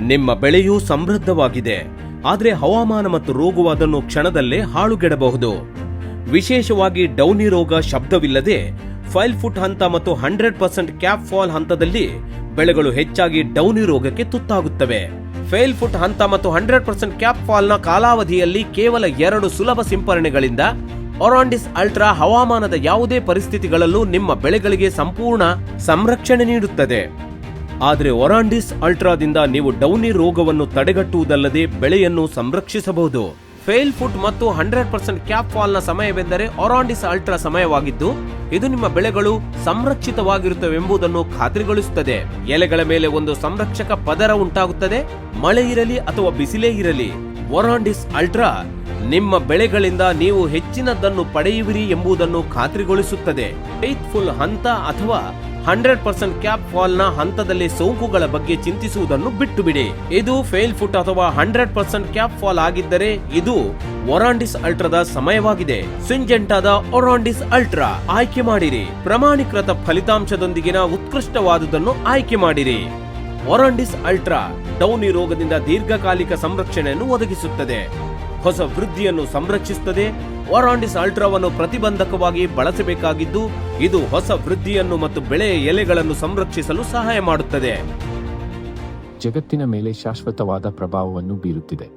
ನಿಮ್ಮ ಬೆಳೆಯು ಸಮೃದ್ಧವಾಗಿದೆ. ಆದರೆ ಹವಾಮಾನ ಮತ್ತು ರೋಗವು ಅದನ್ನು ಕ್ಷಣದಲ್ಲೇ ಹಾಳುಗೆಡಬಹುದು. ವಿಶೇಷವಾಗಿ ಡೌನಿ ರೋಗ ಶಬ್ದವಿಲ್ಲದೆ, ಫೈಲ್ ಫುಟ್ ಹಂತ ಮತ್ತು ಹಂಡ್ರೆಡ್ ಪರ್ಸೆಂಟ್ ಕ್ಯಾಪ್ ಫಾಲ್ ಹಂತದಲ್ಲಿ ಬೆಳೆಗಳು ಹೆಚ್ಚಾಗಿ ಡೌನಿ ರೋಗಕ್ಕೆ ತುತ್ತಾಗುತ್ತವೆ. ಫೇಲ್ ಫುಟ್ ಹಂತ ಮತ್ತು ಹಂಡ್ರೆಡ್ ಪರ್ಸೆಂಟ್ ಕ್ಯಾಪ್ ಫಾಲ್ನ ಕಾಲಾವಧಿಯಲ್ಲಿ ಕೇವಲ ಎರಡು ಸುಲಭ ಸಿಂಪರಣೆಗಳಿಂದ ಒರಾಂಡಿಸ್ ಅಲ್ಟ್ರಾ ಹವಾಮಾನದ ಯಾವುದೇ ಪರಿಸ್ಥಿತಿಗಳಲ್ಲೂ ನಿಮ್ಮ ಬೆಳೆಗಳಿಗೆ ಸಂಪೂರ್ಣ ಸಂರಕ್ಷಣೆ ನೀಡುತ್ತದೆ. ಆದರೆ ಒರಾಂಡಿಸ್ ಅಲ್ಟ್ರಾದಿಂದ ನೀವು ಡೌನಿ ರೋಗವನ್ನು ತಡೆಗಟ್ಟುವುದಲ್ಲದೆ ಬೆಳೆಯನ್ನು ಸಂರಕ್ಷಿಸಬಹುದು. ಫೇಲ್ ಫುಟ್ ಮತ್ತು ಹಂಡ್ರೆಡ್ ಪರ್ಸೆಂಟ್ ಕ್ಯಾಪ್ ಫಾಲ್ನ ಸಮಯವೆಂದರೆ ಒರಾಂಡಿಸ್ ಅಲ್ಟ್ರಾ ಸಮಯವಾಗಿದ್ದು, ಇದು ನಿಮ್ಮ ಬೆಳೆಗಳು ಸಂರಕ್ಷಿತವಾಗಿರುತ್ತವೆಂಬುದನ್ನು ಖಾತ್ರಿಗೊಳಿಸುತ್ತದೆ. ಎಲೆಗಳ ಮೇಲೆ ಒಂದು ಸಂರಕ್ಷಕ ಪದರ ಉಂಟಾಗುತ್ತದೆ, ಮಳೆ ಇರಲಿ ಅಥವಾ ಬಿಸಿಲೇ ಇರಲಿ. ಒರಾಂಡಿಸ್ ಅಲ್ಟ್ರಾ, ನಿಮ್ಮ ಬೆಳೆಗಳಿಂದ ನೀವು ಹೆಚ್ಚಿನದನ್ನು ಪಡೆಯುವಿರಿ ಎಂಬುದನ್ನು ಖಾತ್ರಿಗೊಳಿಸುತ್ತದೆ. ಫೇತ್ಫುಲ್ ಹಂತ ಅಥವಾ ಹಂಡ್ರೆಡ್ ಪರ್ಸೆಂಟ್ ಕ್ಯಾಪ್ ಫಾಲ್ನ ಹಂತದಲ್ಲಿ ಸೋಂಕುಗಳ ಬಗ್ಗೆ ಚಿಂತಿಸುವುದನ್ನು ಬಿಟ್ಟು ಬಿಡಿ ಇದು ಫೇಲ್ ಫುಟ್ ಅಥವಾ ಹಂಡ್ರೆಡ್ ಪರ್ಸೆಂಟ್ ಕ್ಯಾಪ್ ಫಾಲ್ ಆಗಿದ್ದರೆ ಇದು ಒರಾಂಡಿಸ್ ಅಲ್ಟ್ರಾದ ಸಮಯವಾಗಿದೆ. ಸಿಂಜೆಂಟಾದ ಒರಾಂಡಿಸ್ ಅಲ್ಟ್ರಾ, ಆಯ್ಕೆ ಮಾಡಿರಿ. ಪ್ರಮಾಣೀಕೃತ ಫಲಿತಾಂಶದೊಂದಿಗಿನ ಉತ್ಕೃಷ್ಟವಾದುದನ್ನು ಆಯ್ಕೆ ಮಾಡಿರಿ. ಒರಾಂಡಿಸ್ ಅಲ್ಟ್ರಾ, ಡೌನಿ ರೋಗದಿಂದ ದೀರ್ಘಕಾಲಿಕ ಸಂರಕ್ಷಣೆಯನ್ನು ಒದಗಿಸುತ್ತದೆ. ಹೊಸ ವೃದ್ಧಿಯನ್ನು ಸಂರಕ್ಷಿಸುತ್ತದೆ. ಒರಾಂಡಿಸ್ ಅಲ್ಟ್ರಾವನ್ನು ಪ್ರತಿಬಂಧಕವಾಗಿ ಬಳಸಬೇಕಾಗಿದ್ದು, ಇದು ಹೊಸ ವೃದ್ಧಿಯನ್ನು ಮತ್ತು ಬೆಳೆಯ ಎಲೆಗಳನ್ನು ಸಂರಕ್ಷಿಸಲು ಸಹಾಯ ಮಾಡುತ್ತದೆ. ಜಗತ್ತಿನ ಮೇಲೆ ಶಾಶ್ವತವಾದ ಪ್ರಭಾವವನ್ನು ಬೀರುತ್ತಿದೆ.